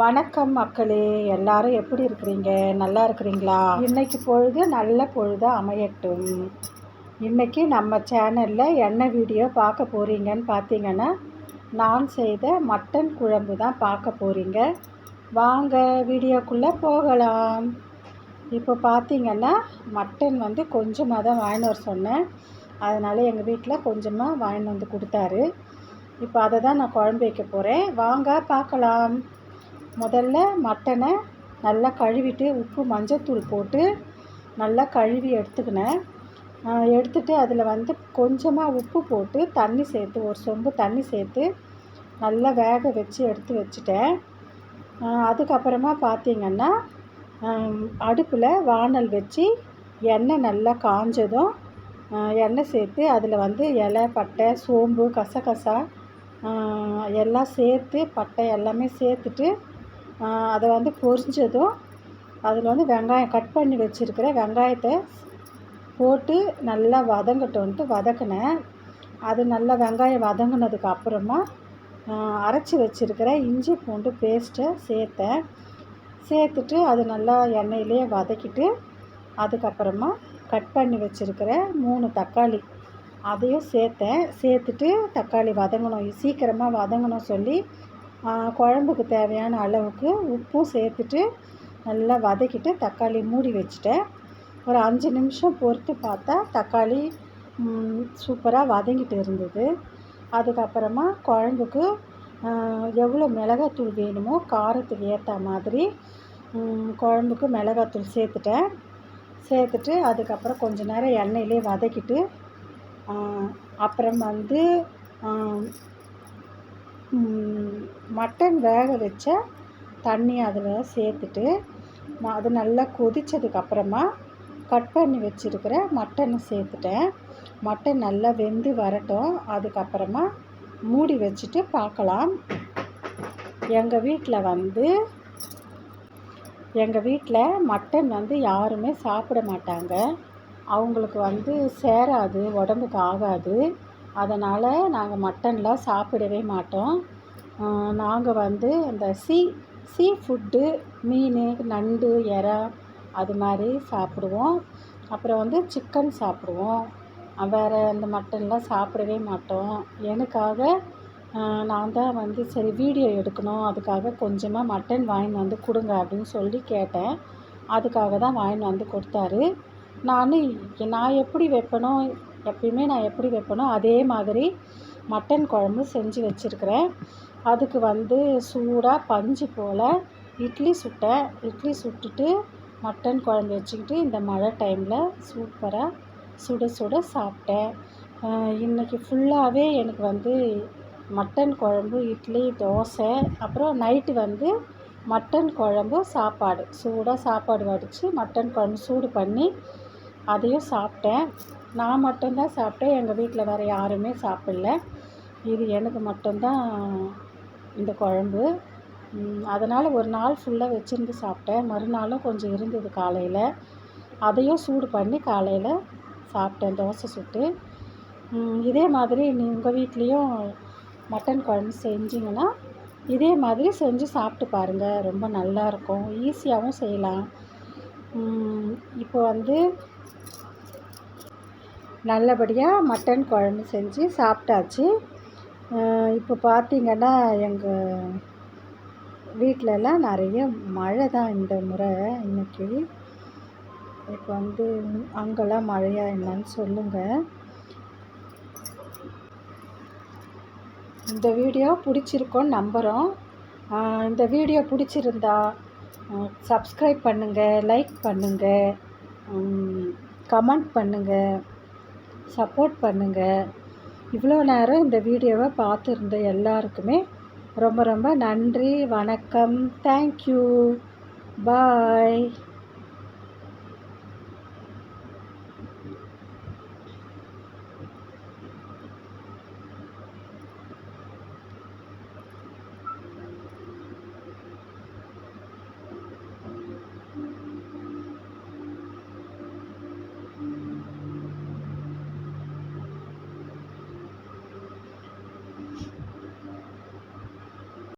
வணக்கம் மக்களே எல்லாரும் எப்படி இருக்கிறீங்க? நல்லா இருக்கிறீங்களா? இன்னைக்கு பொழுது நல்ல பொழுது அமையட்டும். இன்னைக்கு நம்ம சேனலில் என்ன வீடியோ பார்க்க போகிறீங்கன்னு பார்த்தீங்கன்னா நான் செய்த மட்டன் குழம்பு தான் பார்க்க போகிறீங்க வாங்க வீடியோக்குள்ளே போகலாம். இப்போ பார்த்தீங்கன்னா மட்டன் வந்து கொஞ்சமாக தான் வாங்கின்னு வர சொன்னேன். அதனால் எங்கள் வீட்டில் கொஞ்சமாக வாங்கின்னு வந்து கொடுத்தாரு. இப்போ அதை தான் நான் குழம்பு வைக்க போகிறேன் வாங்க பார்க்கலாம். முதல்ல மட்டனை நல்லா கழுவிட்டு உப்பு மஞ்சத்தூள் போட்டு நல்லா கழுவி எடுத்துக்கினேன். எடுத்துட்டு அதில் வந்து கொஞ்சமாக உப்பு போட்டு தண்ணி சேர்த்து ஒரு சொம்பு தண்ணி சேர்த்து நல்லா வேக வச்சு எடுத்து வச்சுட்டேன். அதுக்கப்புறமா பார்த்திங்கன்னா அடுப்பில் வானல் வச்சு எண்ணெய் நல்லா காஞ்சதும் எண்ணெய் சேர்த்து அதில் வந்து இலை பட்டை சோம்பு கசகசா எல்லாம் சேர்த்து பட்டை எல்லாமே சேர்த்துட்டு அதை வந்து பொரிஞ்சதும் அதில் வந்து வெங்காயம் கட் பண்ணி வச்சுருக்கிற வெங்காயத்தை போட்டு நல்லா வதங்கட்டோன்ட்டு வதக்கினேன். அது நல்லா வெங்காயம் வதங்கினதுக்கு அப்புறமா அரைச்சி வச்சுருக்கிற இஞ்சி பூண்டு பேஸ்ட்டை சேர்த்தேன். சேர்த்துட்டு அது நல்லா எண்ணெயிலே வதக்கிட்டு அதுக்கப்புறமா கட் பண்ணி வச்சுருக்கிற மூணு தக்காளி அதையும் சேர்த்தேன். சேர்த்துட்டு தக்காளி வதங்கணும் சீக்கிரமாக வதங்கணும் சொல்லி குழம்புக்கு தேவையான அளவுக்கு உப்பும் சேர்த்துட்டு நல்லா வதக்கிட்டு தக்காளி மூடி வச்சுட்டேன். ஒரு அஞ்சு நிமிஷம் பொறுத்து பார்த்தா தக்காளி சூப்பராக வதங்கிட்டு இருந்தது. அதுக்கப்புறமா குழம்புக்கு எவ்வளோ மிளகாத்தூள் வேணுமோ காரத்துக்கு ஏற்ற மாதிரி குழம்புக்கு மிளகாத்தூள் சேர்த்துட்டேன். சேர்த்துட்டு அதுக்கப்புறம் கொஞ்ச நேரம் எண்ணெயிலே வதக்கிட்டு அப்புறம் வந்து மட்டன் வேக வச்ச தண்ணி அதில் சேர்த்துட்டு அது நல்லா கொதித்ததுக்கப்புறமா கட் பண்ணி வச்சுருக்கிற மட்டனை சேர்த்துட்டேன். மட்டன் நல்லா வெந்து வரட்டும். அதுக்கப்புறமா மூடி வச்சுட்டு பார்க்கலாம். எங்கள் வீட்டில் வந்து எங்கள் வீட்டில் மட்டன் வந்து யாருமே சாப்பிட மாட்டாங்க. அவங்களுக்கு வந்து சேராது உடம்புக்கு ஆகாது. அதனால் நாங்கள் மட்டன்லாம் சாப்பிடவே மாட்டோம். நாங்கள் வந்து இந்த சீ சீ ஃபுட்டு மீன் நண்டு எறா அது மாதிரி சாப்பிடுவோம். அப்புறம் வந்து சிக்கன் சாப்பிடுவோம். வேறு அந்த மட்டன்லாம் சாப்பிடவே மாட்டோம். எனக்காக நான் தான் வந்து சரி வீடியோ எடுக்கணும். அதுக்காக கொஞ்சமாக மட்டன் வாங்கின்னு வந்து கொடுங்க அப்படின்னு சொல்லி கேட்டேன். அதுக்காக தான் வாங்கின்னு வந்து கொடுத்தாரு. நான் நான் எப்படி வைப்பேனோ எப்பயுமே நான் எப்படி வைப்பேனோ அதே மாதிரி மட்டன் குழம்பு செஞ்சு வச்சுருக்கிறேன். அதுக்கு வந்து சூடாக பஞ்சு போல் இட்லி சுட்டேன் இட்லி சுட்டுட்டு மட்டன் குழம்பு வச்சுக்கிட்டு இந்த மழை டைமில் சூப்பராக சுட சுட சாப்பிட்டேன். இன்றைக்கி ஃபுல்லாகவே எனக்கு வந்து மட்டன் குழம்பு இட்லி தோசை அப்புறம் நைட்டு வந்து மட்டன் குழம்பு சாப்பாடு. சூடாக சாப்பாடு வடித்து மட்டன் குழம்பு சூடு பண்ணி அதையும் சாப்பிட்டேன். நான் மட்டும்தான் சாப்பிட்டேன். எங்கள் வீட்டில் வேறு யாருமே சாப்பிடல. இது எனக்கு மட்டும்தான் இந்த குழம்பு. அதனால் ஒரு நாள் ஃபுல்லாக வச்சுருந்து சாப்பிட்டேன். மறுநாளும் கொஞ்சம் இருந்தது காலையில். அதையும் சூடு பண்ணி காலையில் சாப்பிட்டேன் தோசை சுட்டு. இதே மாதிரி நீ உங்கள் வீட்லேயும் மட்டன் குழம்பு செஞ்சிங்கன்னா இதே மாதிரி செஞ்சு சாப்பிட்டு பாருங்கள் ரொம்ப நல்லாயிருக்கும் ஈஸியாகவும் செய்யலாம். இப்போ வந்து நல்லபடியாக மட்டன் குழம்பு செஞ்சு சாப்பிட்டாச்சு. இப்போ பார்த்திங்கன்னா எங்கள் வீட்டிலலாம் நிறைய மழை தான் இந்த முறை இன்றைக்கி இப்போ வந்து அங்கெல்லாம் மழையா என்னன்னு சொல்லுங்கள் இந்த வீடியோ பிடிச்சிருக்கோன்னு நம்புகிறோம் இந்த வீடியோ பிடிச்சிருந்தா சப்ஸ்கிரைப் பண்ணுங்கள் லைக் பண்ணுங்கள் கமெண்ட் பண்ணுங்கள் சப்போர்ட் பண்ணுங்கள் இவ்வளோ நேரம் இந்த வீடியோவை பார்த்துருந்த எல்லாருக்குமே ரொம்ப ரொம்ப நன்றி வணக்கம் தேங்க்யூ பாய்